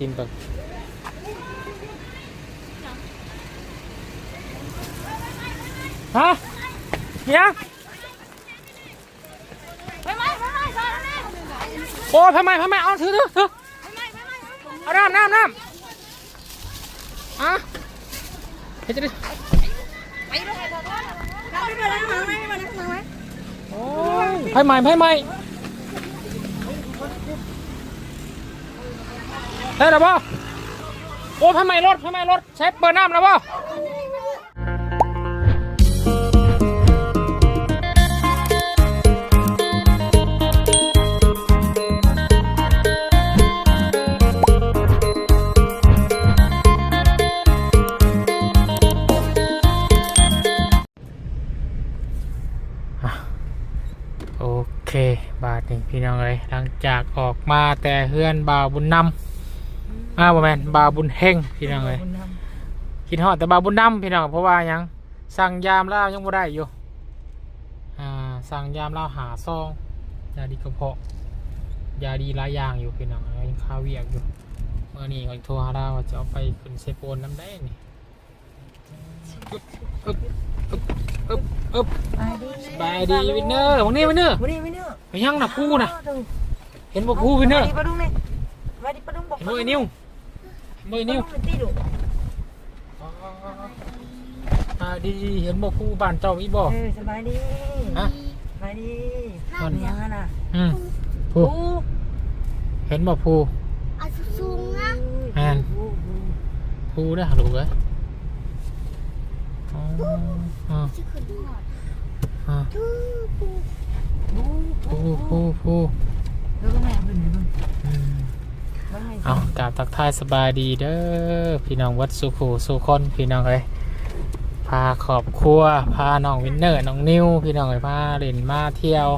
กินก่อนฮะเนี่ยงไปไหมไปไหมซอยนั้นโอ้ยทำไมทำไมเอาถือถือถือเอาน้ำน้ำน้ำอะเฮ้ยจะได้ไปเลยเถอะเราไปไหมมาไหมมาไหมโอ้ยไพ่ใหม่ ไพ่ใหม่ได้แล้วป่ะโอ้ไพ่ใหม่รถไพ่ใหม่รถใช้เปิดน้ำแล้วป่ะโอเค บาทนี่พี่น้องเอ้ยหลังจากออกมาแต่เฮือนบ่าวบุญนำ อ้าวบ่แมนบาวบุญเฮงพี่น้องเอ้ยคิดฮอดแต่บาวบุญนำพี่น้องเพราะว่าหยังสั่งยามแล้วยังบ่ได้อยู่อ่าสั่งยามแล้วหาซองยาดีกระเพาะยาดีหลายอย่างอยู่พี่น้องเอ้ยยังข้าวเวียกอยู่เมื่อนี้ก็โทรหาเราว่าจะเอาไปขึ้นเซโปนน้ำได้นี่อึ๊บอึ๊บอึ๊บอึ๊บอึ๊บไปดิสบายดีวินเนอร์วันนี้วินเนอร์วันนี้วันนี้ไปยังนะพูนะเห็นบ่พูวินเนอร์ปลาดุงเนี่ยมาดิปลาดุงบอกเห็นบ่ไอ้นิ้ว เห็นบ่ไอ้นิ้วตีดุอ่าดีเห็นบ่พูบ้านเจ้าอีบ่เออสบายดีฮะสบายดีมันยังน่ะอืมพูเห็นบ่พูอาสุซุงนะแม่นพูเด้อลูกเอ้ยอ๋ออ๋อที่ขึ้นหอดอ๋อทูปูพูพูพูแล้วก็แม่เป็นไงบ้างอืมบ้างไง เอากราบทักทายสบายดีเด้อพี่น้องวัดสุขูสุคนพี่น้องเอ้ยพาครอบครัวพาน้องวินเนอร์น้องนิวพี่น้องเอ้ยพาเล่นมาเที่ยว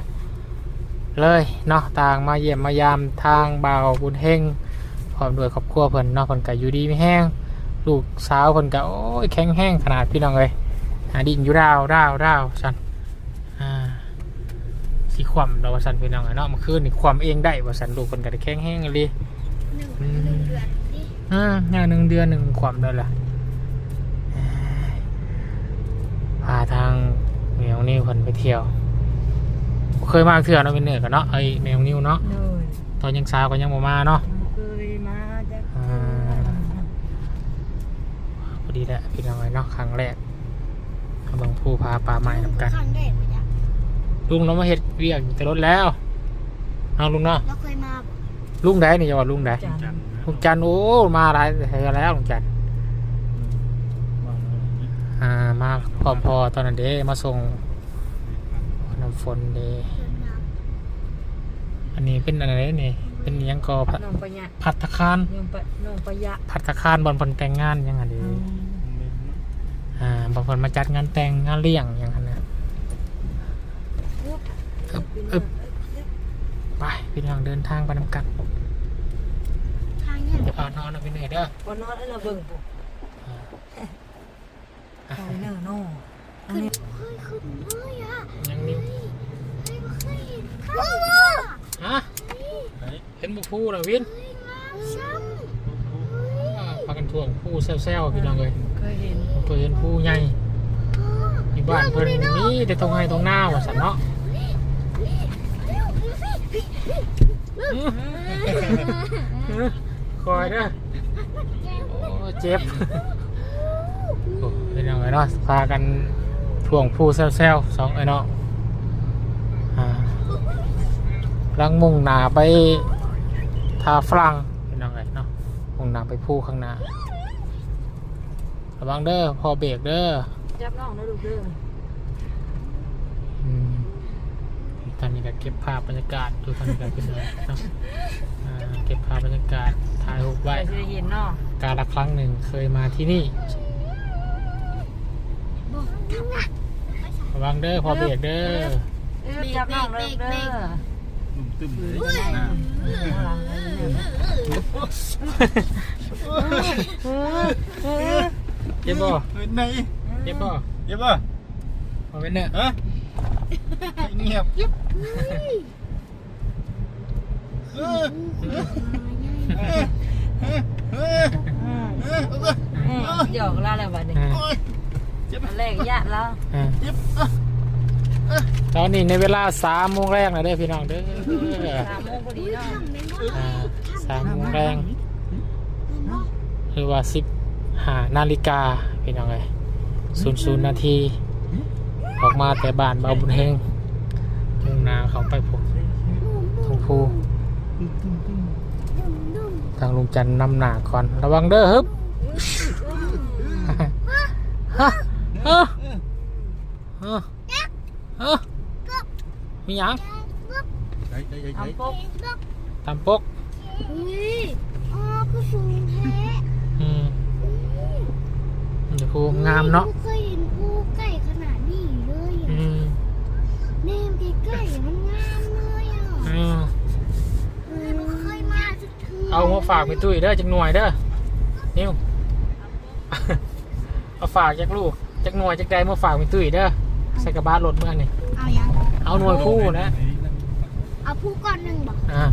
เลยเนาะต่างมาเยี่ยมมายามทางเบาบุญเฮงพร้อมด้วยครอบครัวเพิ่นเนาะเพิ่นก็อยู่ดีไม่แห้งลูกสาวเพิ่นก็โอ้ยแข็งแห้งขนาดพี่น้องเอ้ยหาดินอยู่ดาวดาวดาวสันอ่าสิความเราสันพี่น้องเนาะเมื่อคืนนี่ความเองได้ว่าสันลูกเพิ่นก็ได้แข็งแห้งเลย นึ่งหนึ่งเดือนนี่อืมอย่างหนึ่งเดือนหนึ่งความได้ละเอ้ยพาทางแมวนิวคนไปเที่ยว เคยมาเที่ยวเนาะเป็นเหนือกันเนาะไอแมวนิวเนาะเลยตอนยังสาวก็ยังบ่มาเนาะเคยมาจากอ่าพอดีแหละพี่น้องไอ้เนาะครั้งแรกเอาบางผู้พาปลาไม้นำกัน ครั้งแรกเลยจ้ะลุงเรามาเฮ็ดเวียกอยู่แต่รถแล้วเอาลุงเนาะเราเคยมาบ่ ลุงได้นี่จะว่าลุงได้จันลุงจันทร์โอ้มาหลายเทื่อแล้วลุงจันทร์อ่ามาพร้อมพอตอนนั้นเด้มาส่งน้ำฝนเด้เดินน้อันนี้เป็นอะไรนี่ เป็นหยังกอพัน้องปะยะพัตตาคารน้องปะน้องปะยะพัตตาคารบอลบอลแต่งงานยังไงดีอ่าบางคนมาจัดงานแต่งงานเลี้ยงอย่างนั้นนะอึบอึบ ไปพี่น้องเดินทางไปนำกันำทางเนี่ยเดี๋ยวเอานอนเอาไปเหนื่อยเด้อวันนอนแล้วเราเบิ่งปุ๊บไปเนอะน้องอันนี้เคยขึ้นเลยอะยังนิ้วเฮ้ยไม่เคยเห็นข้าวเลยฮะเห็นบุพูเหรอวินเฮ้ยงามซ้อ่าพากันทวงผู้แซวๆพี่น้องเลยเคยเห็นเคยเห็นผู้ใหญ่ำอยู่บ้านเพิ่นนี่แต่ตรงไงตรงหน้าว่าสันเนาะอื้อ คอยเด้อโอ้เจ็บโอ้เป็นยังไงเนาะพากันทวงผู้แซวๆสองไอ้เนาะอ่าลังมุ่งหนาไปทาฝรั่งเป็นยังไงเนาะมุ่งหนาไปผู้ข้างหน้าระวังเด้อพอเบรกเด้อ จับน้องนะลูกเด้อม ตอนนี้ก็เก็บภาพบรรยากาศดูตอนนี้ก็เป็นเลยเนาะอ่าเก็บภาพบรรยากาศถ่ายรูปไปไว้จะเห็นเนาะการละครั้งหนึ่งเคยมาที่นี่ระวังเด้อพอเบรกเด้อเออจับน้องนะลูกเด้อตึมเลยข้างหลังเลยเนี่ยเออเออเจ็บบ่เฮ้ยไหนเจ็บบ่เย็บป่ะมาเป็นเน้อฮะ เงียบเออเออยอกแล้วแหละวันนี้อ่าอันแรกญาติแล้วอ่าตอนนี้ในเวลาสามโมงแรกนะเด้อพี่น้องเด้อสามโมงพอดีเนาะอ่าสามโมงแรงหรือว่าสิบห้านาฬิกาพี่น้องเลยศูนย์ศูนย์นาที ออกมาแต่บ้านเบาบุญเฮงทุ่งนาเขาไปผูกทุ่งภูทางลุงจันทร์นำหนาก่อนระวังเด้อฮึบฮะฮะฮะฮะมีหยังใช่ใช่ใช่ใช่ทำปุ๊บตามปกเฮ้ยอ๋อคือสูงแท้อืมเดี๋ยวภูงามเนาะเคยเห็นภูไก่ขนาดนี้เลย อื อะ ม เนมใกล้ๆมันงามเลยอะอืมเออมันเคยมาสักทีเอามาฝากไปตุ้ยเด้อจักหน่วยเด้อนิว เอาฝากจักลูกจักหน่วยจักใดมาฝากไปตุ้ยเด้อใส่กระบะรถเมื่อนี่เอายังเอาหน่วยคู่นะเอาภูก่อนหนึ่งบอกอ่า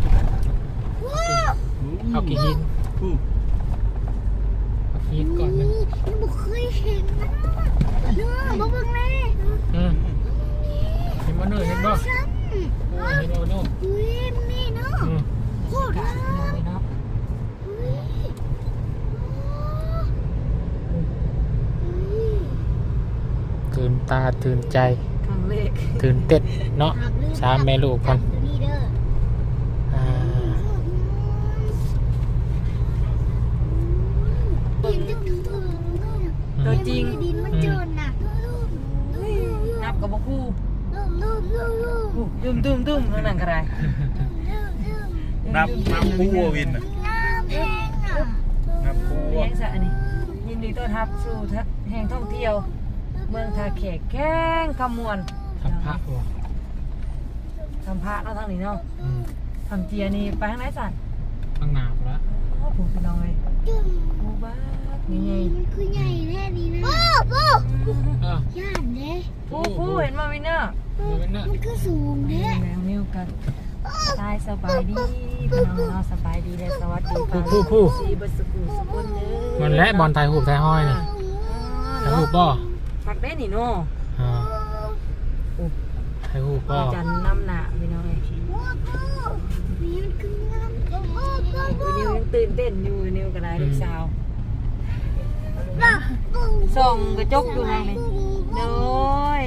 ว้าวเอากี่หินผู้เอากี่หินก่อนหนึงนี่บุเคยเห็นนะเนื้อบ่เบิ่งเลยอืมเห็นบ่เนยเห็นบ่ฉันโอ้เห็นบ่เนยเฮ้ยนี่เนาะอืมโคตรงามเนาะเฮ้ยโอ้เฮ้ยตื่นตาตื่นใจ ครั้งแรกตื่นเต้นเนาะหักลืสามแม่ลูกกันจับอยู่นี่เด้ออ่าดินจะถึงถึงตัวจริงดินมันเจนน่ะนับกับบ่คู่ ลืมลืมลืมลืมอู้ตุ้มตุ้มตุ้มทั้งนั้นก็ได้ลืมลืมนับนับผู้วินน้ำแห้งอะนับผู้เลี้งสะนี่ยินดีต้อนรับสู่แห่งท่องเที่ยว เมืองทาแขกแข้งขมวนทำพระบ่ทำพระเนาทางนี้เนาะทำเจียนี่ไปทางไหนสัตว์ข้างนาพุ่นละโอ้โหพี่น้องเลยจึงโอ้บ้า นี่ไงมันคือใหญ่แน่ดีนะโอ้โอ้เออย่านเด้ผู้ผู้เห็นมาวินเนอร์ดูเป็นเนอะมันคือสูงเด้แนวนิ้วกันตายสบายดีพี่น้องเนาะสบายดีและสวัสดีค่ะผู้ผู้สีบัสกุสกุลเด้อมันและบอลไทยหูบไทยห้อยนี่ไทยหูบบ่พักได้นี่เนาะอ่าไทยหูบบ่จันทร์น้ำหนาพี่น้องเอ้ยนี่มันคืองามโอ้โอ้โอ้วินิวยังตื่นเต้นอยู่วินิวก็ได้ลูกสาวโอ้ ส่องกระจกอยู่ทางนี้โน้ย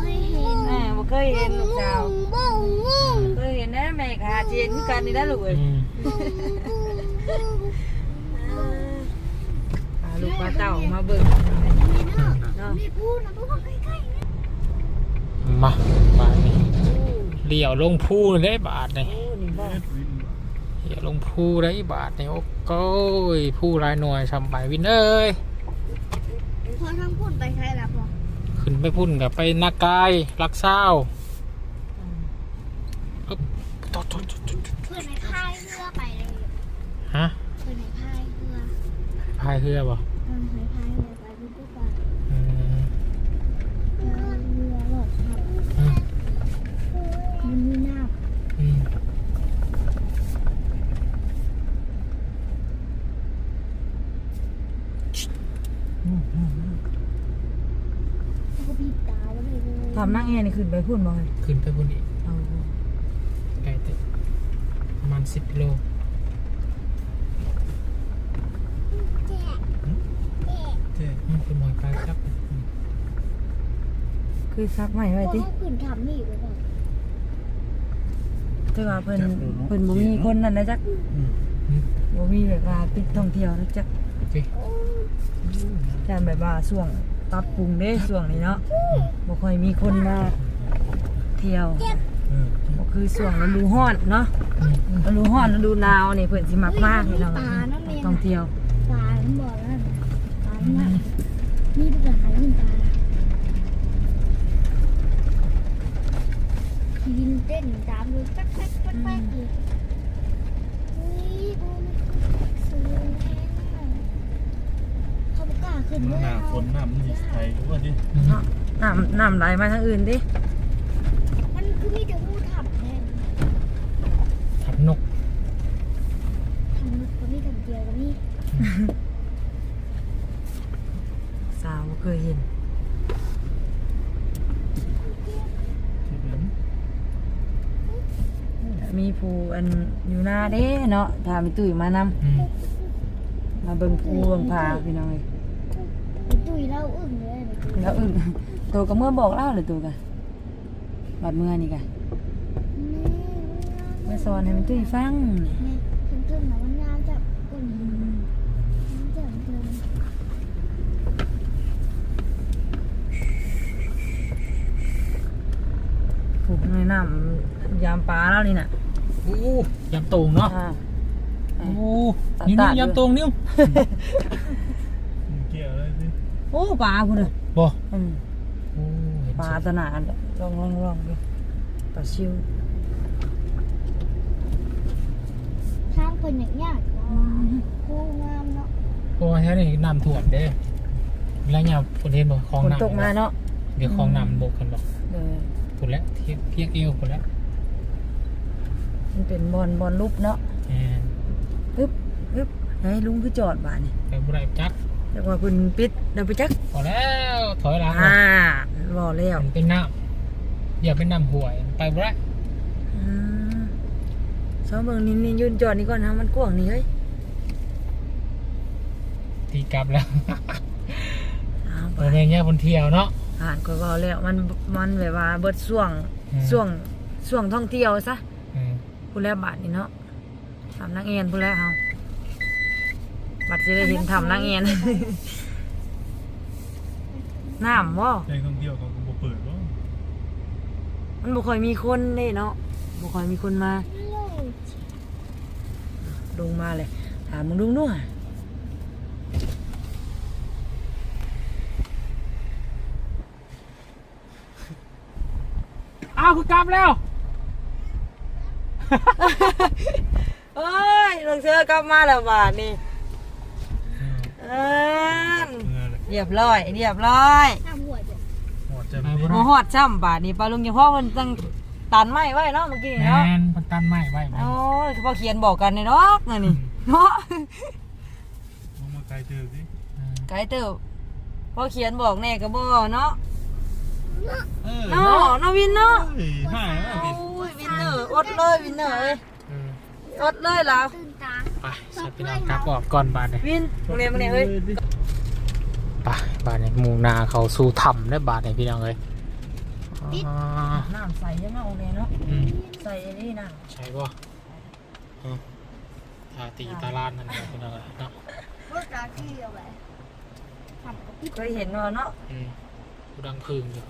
เคยเห็นแม่บ่เคยเห็นลูกสาวบ้งบ้งเคยเห็นนะแม่ค่ะเจนคือกันนี่ได้ลูกเอ้ยอืมพาลูกพาเต่ามาเบิ่งเนาะไม่พูดนะพูดใกล้ๆนะมาบาทนี่เลี้ยวลงพูได้บาทนี่โอ้นี่บ่ เลี้ยวลงพูได้บาทนี่โอ้โก้ยผู้รายหน่วยชำไปวินเอ้ยพอทำพูดไปใช่แล้วพอขึ้นไปพุ่นกับไปนากายรักเศร้าอึ๊บตดตดตดตดเพื่อนในพายเรือไปเลยฮะเพื่อนในพายเรือพายเรือบ่เพื่อนในพายเรือไปพูดไปอืมเรือเรือหลอดครับอืมมันมีน้ำ อืม แล้วก็บีบตาไว้เลย ทำนั่งแอนี่ขึ้นไปพุ่นบ่เลยขึ้นไปพุ่นอีกเอาไกลแต่ประมาณสิบกิโลแจ๊ะเจ๊อืมเป็นหน่วยไกลครับอืมคือซักใหม่ไว้ติเขาขืนทำนี่หรือเปล่าแต่ว่าเพิ่นเพิ่นบ่มีคนนั่นนะจักอืมบ่มีแบบว่าปิดท่องเที่ยวนะจักโอเคแต่แบบว่าช่วง ปรับปรุงเด้ช่วงนี้เนาะอืมบ่ค่อยมีคนมาเที่ยวเออบ่คือช่วงฤดูร้อนเนาะอืมฤดูร้อนฤดูหนาวนี่เพิ่นสิมักมากพี่น้องปลาน้ำเมนท่องเที่ยวปลาน้ำบ่อนั่นปลาน้ำมันนี่เป็นปลานี่ปลาดินเต้นตามดูแป๊กแป๊กแป๊กแป๊กอยู่ ขึ้นหน้าฝนหน้ามันสิไทยว่ดิน้ำน้ำไหลมาทางอื่นดิ มันคือมีแต่งูถับแทนถับนกถับนกก็มีถับเดียวก็มีสาวเคยเห็นมีภูอันอยู่หน้าเด้เนาะพาไปตุ๋ยมานำมาเบิ่งภูเบิ่งพาพี่น้องเลยุยเราอึ้งเลยไปตุยแล้วอึ้งตัวก็เมื่อบอกเล่าเลยตัวกะบัดเมื่อนี่กะเมื่อสอนให้มันตุ้ยฟังแม่เพิ่งๆนะมันงาจับอุ่นจับเลยผูกในน้ำยามปลาแล้วนี่น่ะโอ้ยำตูงเนาะอ่า โอ้นิ้วนิ้วยำตูงนิ้ว โอ้ปลาพุ่นน่ะบ่อืมโอ้เห็นปลาชัดตะหนาดลองลองลองดูปลาชิวทางเป็นอย่างยากคู่งามเนาะเพราะว่าแท้นี่น้ำท่วมเด้แล้วเนี่ยคนเห็นบ่คลองฝนน้ำตกมาเนาะเดี๋ยวคลองน้ำบกกันบ่เออพุ่นแล้วเทียบเพียงเอวพุ่นแล้วมันเป็นบอลบอลลูกเนาะแอนปึ๊บปึ๊บให้ลุงคือจอดบ้านนี่ไปบ่ได้จัก แต่ว่าคุณปิดเดี๋ยวไปจักพอแล้วถอยหลังอ่าบ่แล้วมันเป็นน้ำอย่าเป็นน้ำห่วยไปบ่ได้อืมสองเบิ่งนี่นี่ยืนจอดนี่ก่อนทางมันกว้างนี่เฮ้ยตีกลับแล้วเอาไปโรงเรียนเนี่ยบนเที่ยวเนาะผ่านก็บ่แล้วมันมันแบบว่าเบิดช่วงอืม ช่วงช่วงท่องเที่ยวซะอืมผู้แล้วบาทนี่เนาะทำนางเอ็นผู้แล้วเฮา บัดจะได้เห็นทำนางเอ็นน้ำบ่แรงท่องเที่ยวเขาก็บ่เปิดว่ามันบ่ค่อยมีคนเด้เนาะบ่ค่อยมีคนมาโลดลงมาเลยถามมึงลุงนู่นอ้าวคือกลับแล้วเอ้ยลงเชือกลับมาแล้วบาทนี่เอิ้ นเมื่อเลยเรียบร้อยเรียบร้อยทำหัวจะหอดจะไปไม่บ่หมได้อฮอดซ้ำบาทนี่ปลาลุงยังพ่อมันตั้งตันไม้ไว้เนาะเมื่อกี้แมเนาะนมันตันไม้ไว้ไหมโอ้ยพ่อเขียนบอกกันในเนาะนั่นนี่เนาะมองมาไกลเจอสิอืมไกด์เติบพ่อเขียนบอกแน่ก็บ่เนาะเออเนาะเนาะวินเนาะเฮ้ยห่ายแล้วโอ้พี่ยวินเนอร์อดเลยวินเนอร์เอ้ยอืมอดเลยแล้ว ตื่นตา ไปสัตว์พี่น้องกลับออกก่อนบาดเนี่ยวินโรงเรียนมาเนี่ยเฮ้ยไปบาดเนี่ยหมูนาเขาสู่ถ้ำได้บาดเนี่ยพี่น้องเลยอ๋อน้ำใสยังเอาเลยเนาะอืมใส่อันนี้นะใช่ป่ะอืมตาตีตาลานนั่นแหละพี่น้องเลยเนาะรถราที่เอาไว้ทำกับพี่เคยเห็นว่าเนาะอืมกูดังพึ่งอยู่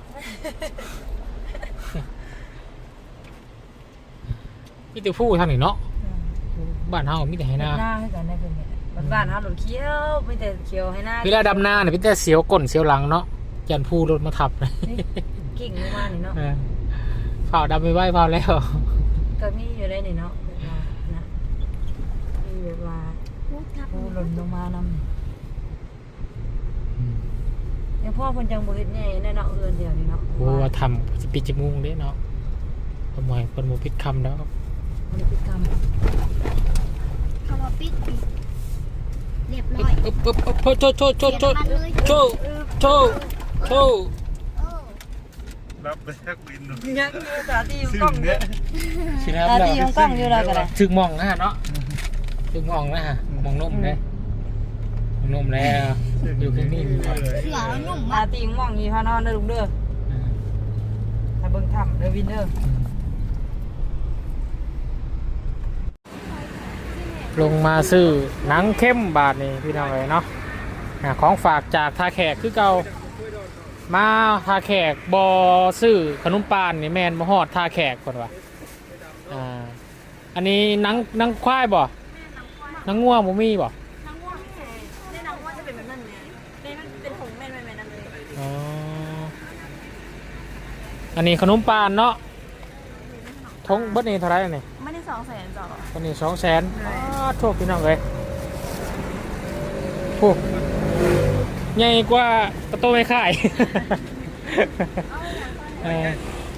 มีแต่ผู้ทางนี้เนาะ บ้านเฮามีแต่ให้หน้าหน้าให้กันได้เป็นไงบ้านบ้านๆเฮาหลุดเคี้ยวไม่แต่เคี้ยวให้หน้าเวลาดำนาเนี่ยพี่แต่เสียวก้นเสียวหลังเนาะยันผู้รถมาทับเลยกิ่งลงมานี่เนาะเออเฝ้าดำไปไหว้เฝ้าแล้วก็มีอยู่ได้นี่เนาะแบบว่านะมีแบบว่าพูดทับผู้หล่นลงมานำยังพ่อคนจังบ่เฮ็ดใหญ่แน่เนาะเอือนเดียวนี่เนาะโอ้ว่าทำจะปิดจมูกเด้เนาะขโมยคนหมูพิษคำแล้ว มันเป็นกรรมคำว่าปิดปิดเรียบร้ปึ๊อบยปึ๊บปึ๊บปึ๊บโชว์โชว์โชว์โชว์เรียบมันเลยโชว์โชว์โชว์เออรับไปแท็กบินหนูยังอยู่ตาที่อยู่ซึ่งกล้องเนี่ยสิครับตาแล้วที่อยู่กล้องอยู่แล้วก็ได้ถึงมองนะฮะเนาะถึงมองนะฮะมองนุ่มเลยมองนุ่มแล้วอยู่ที่นี่อยู่ก่อนเสือหนุ่มตาตีง่วงอีพานอนเด้อลุงเด้อถ้าเบิ่งถ้ำเด้อวินเด้อ ลงมาซื้อหนังเข้มบาทนี่พี่น้องเลยเนาะอะของฝากจากทาแขกคือเก่ามาทาแขกบอซื้อขนมปานนี่แมนมาฮอดทาแขกก่อนวะอ่าอันนี้หนังหนังควายบ่หนังง่วงบ่มีบ่นางง่วงในนางง่วงจะเป็นแบบนั้นเลยในมันเป็นผงแม่นแม่นนั่นเลยอ๋ออันนี้ขนมปานเนาะทงเบิดนี่เท่าไหรอันนี่ไม่ได้ สองแสนจ่ออันนี้สองแสนอ๋อโชคพี่น้องเลยโอ้ใหญ่กว่ากระโตไม่ข่ายเออ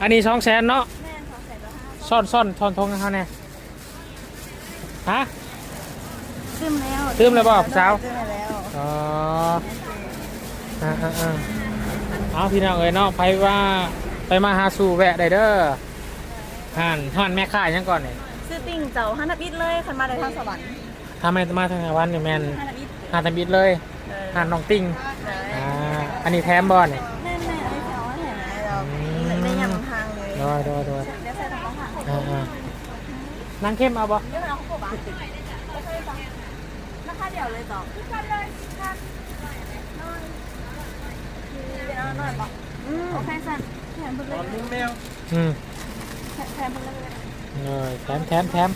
อันนี้สองแสนเนาะแม่นสองแสนแล้วห้าซ่อนซ่อนทอนทงให้เขาเนี่ยฮะซึมแล้วตื้มเลยบ่สาวซึมแล้วอ๋ออ่าอ่าอ่าเอาพี่น้องเอ้ยเนาะไปว่าไปมาหาสู่แวะได้เด้อห่านห่านแม่ข่ายยังก่อนเนี่ยซื้อ ปีติ่งเจ้าห้านับอิดเลยคันมาในทางสวรรค์ถ้าไม่มาทางวันนี่แมนห้านับอิดหาทำบิดเลยเลยหาน้องติ้งเลยอ่าอันนี้แถมบอลนี่แม่แม่ไอ้แถวแถวไหนเราได้ยำทางเลยโดยโดยโดยได้ใส่ทางทางอ่าอ่านั่งเข้มเอาบ่เรื่องราวของผมอะราคาเดียวเลยต่อราคาเลยค่ะเดี๋ยวหน่อยบอกโอเคสั่นแถมเพิ่มเลยลูกแมวอืมแถมเพิ่มเลย เลยแถมแถมแถม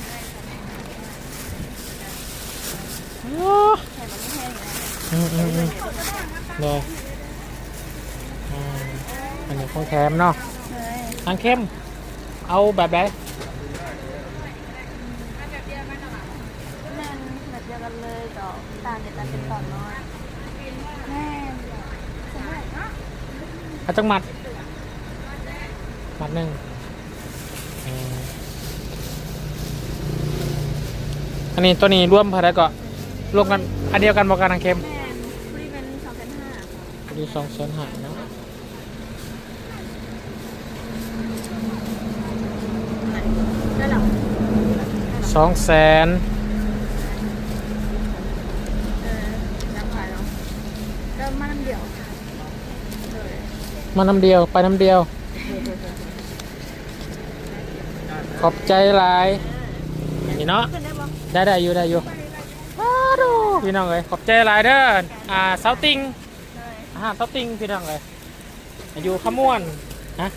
โอ้แถมมันไม่แพงนะอืมอืมอืมเลยอ่าอันนี้ของแถมเนาะเลยทางเข้ม เอาแบบไหนแม่นแบบเดียวกันเลยต่อต่างเด็ดต่างเป็นต่อน้อยแม่สมัยเนาะอาจังหมัดหมัดหนึ่ง อันนี้ตัวนี้ร่วมพอได้ก็รวมกันอันเดียวกันบอกกันทางเข้มแม่นฟรีเป็นสองพันห้าดูสองแสนหาเนาะได้หรอสองแสนเออน้ำขายเนาะเริ่มมาน้ำเดียวเลยมาน้ำเดียวไปน้ำเดียว ขอบใจหลาย นี่เนาะขึ้นได้ปะได้ได้อยู่ได้อยู่อ้าวดูพี่น้องเลยขอบใจหลายเด้ออ่าเสาติงเลยอาหารเสาติงพี่น้องเลยอยู่ขมวนฮะ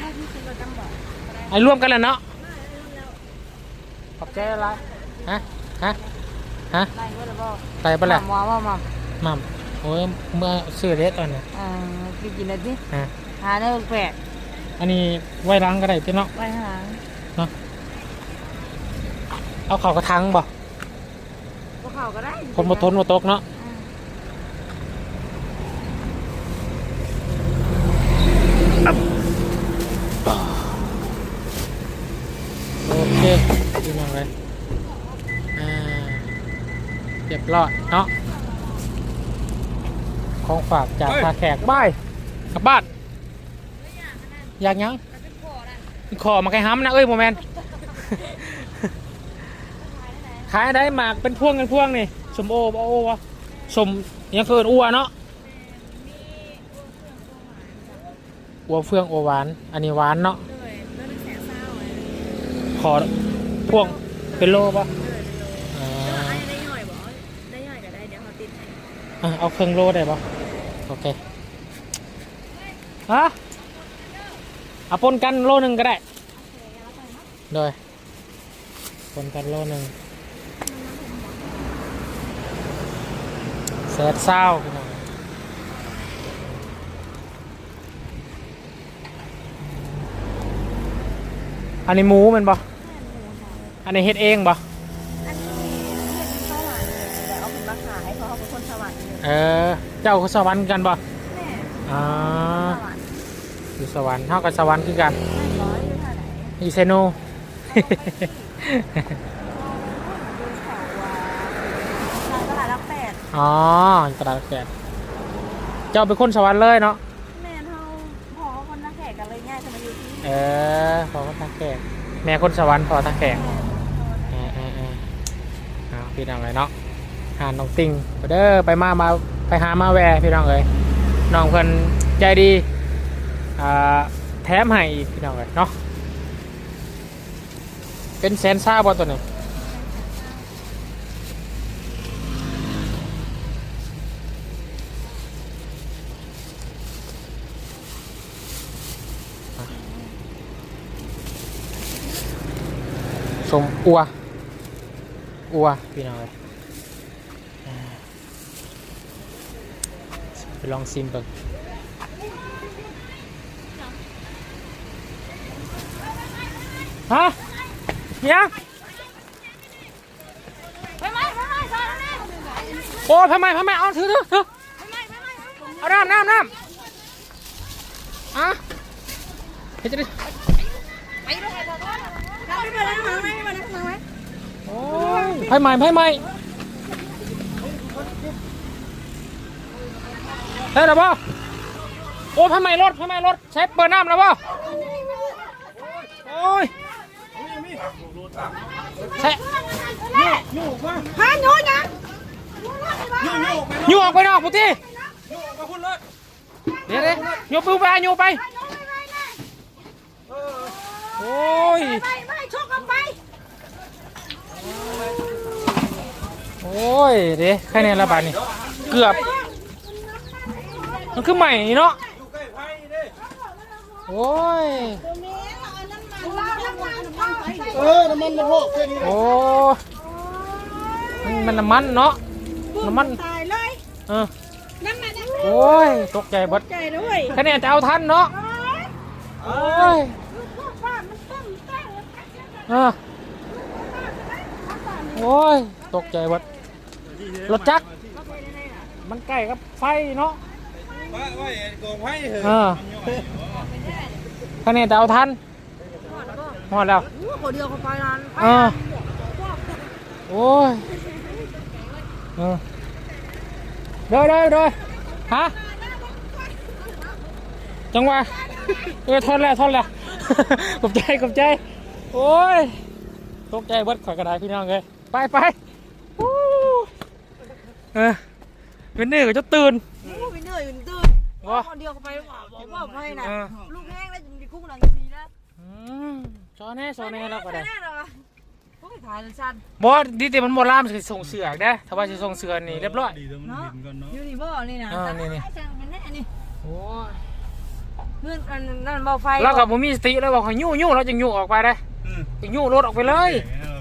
ไม่ที่คิดเราจำบอกไอ้ร่วมกันแล้วเนาะขอบใจหลายฮะฮะฮะได้ก็เลยบอกไปปะล่ะหมอว่ามามั่มโอ้ยเมื่อซื้อเด็ดตอนนี้อ่าพี่กินอะไรดิฮะหาได้แปลกอันนี้ไว้ล้างก็ได้พี่เนาะไว้ข้างหลัง เอาเข่ากระทังบ่พวกเขาก็ได้คนมาทนมาตกเนาะโอเคพี่น้องเลยอ่าเรียบร้อยเนาะของฝากจากพาแขกบายกลับบ้านอยากหยังขอมาไกลห้ำนะเอ้ยโมเมน ขายได้หมากเป็นพ่วงกันพ่วงนี่สมโอบ่โอวะสมยังเกินอัวเนาะอัวเฟืองอัวหวาน อันนี้หวานเนาะเลยเริ่มเป็นแสนเศร้าเลยขอพ่วงเป็นโลปะอ่าไอ้ได้ย่อยบอกได้ย่อยก็ได้เดี๋ยวเขาติดให้อะเอาเครื่องโลได้ปะโอเคฮะเอาปนกันโลหนึ่งก็ได้ โดยปนกันโลหนึ่ง เศษเศร้าพี่น้องอันนี้หมูแมันบ่อันนี้เฮ็ดเองบ่อันนี้เห็ดข้าวหวานเลยแต่เอาผลมาขายเพราะเขาเป็นคนสวรรค์เลยเออ เจ้าก็สวรรค์กันบ่แม่อ่าสวรรค์อยู่สวรรค์เท่ากับสวรรค์คือกัน ไม่ร้อยอยู่ท่าไหนอยู่เซโนดูเขาว่าทางตลาดรั กแปดอ๋อตลาดแปดเจ้าเป็นคนสวรรค์เลยเนาะแม่เท่าพอคนนักแขกกันเลยง่ายจะมาอยู่ที่เออพอคนทางแขกแม่คนสวรรค์พอทางแขกเออเออเออเอาพี่น้องเลยเนาะหาน้องติงไปเด้อไปมามาไปหามาแวร์พี่น้องเลยน้องเพิ่นใจดีอ่าแถมให้อีกพี่น้องเลยเนาะเป็นแสนซ่าบอตัวหนึ่ อัว อัว พี่น้องเลยไปลองซิมเบิ่งฮะเนี่ยงไปไหมไปไหมซอยแล้วแม่โอ้ทำไมทำไมเอาถือถือถือเอาน้ำน้ำน้ำอะเฮ้ยจะได้ โอ้ยไพ่ใหม่ไพ่ใหม่ได้แล้วป่ะโอ้ไพ่ใหม่รถไพ่ใหม่รถใช้เปิดน้ำแล้วป่ะโอ้ยใช่ยู่มาฮะโน้ยังยู่ยู่ไปอยู่ออกไปนอกพุทธิยู่มาพุ่นเลยเดี๋ยวเดี๋ยวโยกไปไปโยกไป โอ้ยไปไปชกกันไป โอ้ย เดี๋ยวใครเนี่ยระบาดนี่ เกือบ มันคือใหม่เนาะอยู่ใกล้ไผ่เด้โอ้ยเราน้ำมันเข้าไปเออ น้ำมันมันโหกแค่นี้โอ้มันมันน้ำมันเนาะ น้ำมัน ตายเลย เออ น้ำมันโอ้ย ตกใจเบดใจด้วยแค่นี้จะเอาทันเนาะ โอ้ย ว่ามันต้องตั้ง เออโอ้ย ตกใจเบดรถจักรมันใกล้กับไฟเนาะว่าว่าไอ้กองไผ่เหรเอออแค่นี้จะเอาทันหมดแล้วคนเดียวเขาไปนานเออโอ้ยเออเด้อเด้อเด้อฮะจังหวะเออทนแล้วทนแล้วกบใจกบใจ โอ้ยตกใจเบิดข่อยกระดาษพี่น้องเลยไปไปอู้เออเป็นนี่ก็จะตื่นไปเหนื่อยตื่นวะคนเดียวเขาไปบอกว่าไปนะเออลูกแห้งแล้วจะคุ้งหลังทีนะอืมซอแน่ซอแน่แล้วก็ได้แน่เลยวะโอ้ยถ่ายสั้นบอสดีแต่มันโบราณมันสิส่งเสือกได้อถ้าว่าจะส่งเสือนี่เรียบร้อยดีแต่มันเห็นก่อนเนาะยูนิเวอร์นี่นะอ่านี่นี่จังกันแน่นี่โอ้ยเพื่อนอันนั่นเบาไฟแล้วกับผมมีสติแล้วบอกให้ยู่ยู่แล้วจึงยู่ออกไปได้ อืมจึงยู่รถออกไปเลยเออ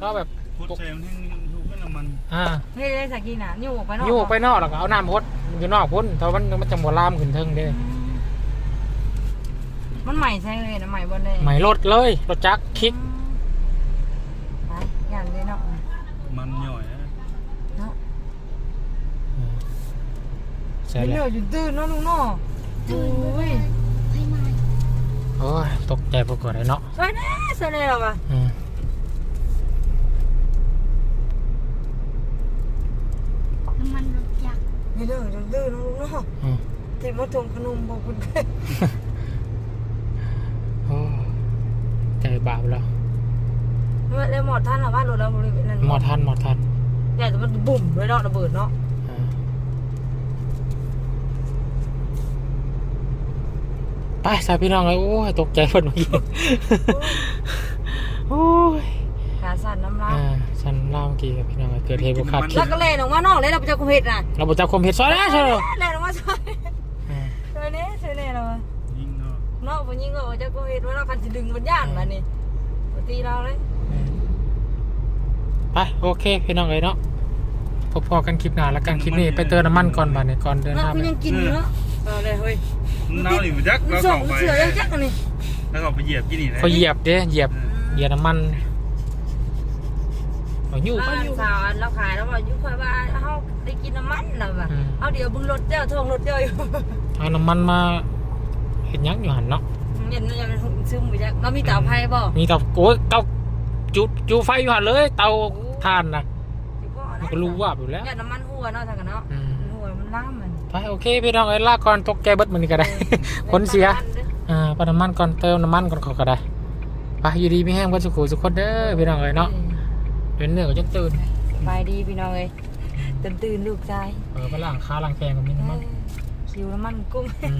ก็แบบพุทธเซมที่ถูกเป็นน้ำมันอ่าเฮ้ยได้สักกี่หนายู่ออกไปนอกยู่ออกไปนอกแล้วก็เอาน้ำพดอยู่นอกพ้นแต่ว่ามันมันจะโบราณขึ้นเทิงเด้มันใหม่ใช่เลยนะใหม่บนเลยใหม่รถเลยรถจักรคลิกไปอย่างนี้เนาะมันหน่อยนะเนาะเสร็จเหแล้นื่วอยอยู่ตื่นเนาะลุงเนาะโอ้ย โอ้ยตกใจปรากฏเลยเนาะสวยแน่สวยแน่หรอวะอืมน้ำมันรถจักรนี่เด้อจนตื่นเนาะลุงเนาะอืมที่มาทงขนมบอกคุณโอ้ยใจบาปแล้วเมื่อแล้วหมอดท่านหรอว่ารถเราบริเวณนั้นหมอทันหมอทัน แต่มันบุ่มเลยเนาะระเบิดเนาะ อ่า ไปสายพี่น้องเลยโอ้ยตกใจเพิ่นเมื่อกี้โอ้ยขาสั่นน้ำลายอ่าฉันเล่าเมื่อกี้กับพี่น้องเลยเกิดเหตุบุคคลคิแล้ดวก็เล่นออกมานอกเลยเราไปเจอคุมเพชรน่ะเราบอกจะคมเหตุซอยนะใช่ไหมเล่นออกมาซอยอ่าสวยแน่สวยแน่เราอะยิงเนาะเนาะผู้หญิงก็ออกจากคุมเพชรว่าเราคันจะดึงมันย่านมานี่ปกตีเราเลยไปโอเคพี่น้องเลยเนาะพบพอกันคลิปหน้าแล้วกันคลิปนี้ไปเติมน้ำมันก่อนบ่านี่ก่อนเดินเนาะทางคุณไปยังกินอยู่เนาะเอาเลยเฮ้ย น้าหลิวจักมันแล้วส่งเข้าไปเสือยังจักอันนี้แล้วก็ไปเหยียบที่นี่นะเขาเหยียบเด้เหยียบเหยียบน้ำมันเอาอยู่ร้านสาวอันเราขายแล้วว่ายุคอยว่าเฮาได้กินน้ำมันแล้วว่ะอืมเอาเดี๋ยวบึงรถเจ้าทองรถเจ้าอยู่เอาน้ำมันมาเห็นยังอยู่หันเนาะเย็นยังซึมไปจักเรามีเตาไฟบ่มีเตาโอ้ยเตาจุดจูไฟอยู่หันเลย เตาถ่านนะมันก็รู้ว่าอยู่แล้วเนี่ยน้ำมันหัวเนาะทางกันเนาะ ไปโอเคพี่น้องเอ้ยลากก่อนตกใจเบิดมันนี่ก็ได้คนเสียอ่าปาน้ำมันก่อนเติมน้ำมันก่อนเขาก็ได้ไปอยู่ดีไม่แห้งกันสุขุสุขคนเด้อพี่น้องเอ้ยเนาะเดินเหนื่อยก็จะตื่นไปดีพี่น้องเอ้ยตื่นตื่นลูกชายเออไปล้างขาล้างแกงกับมีน้ำมันคิวน้ำมันกุ้งอืม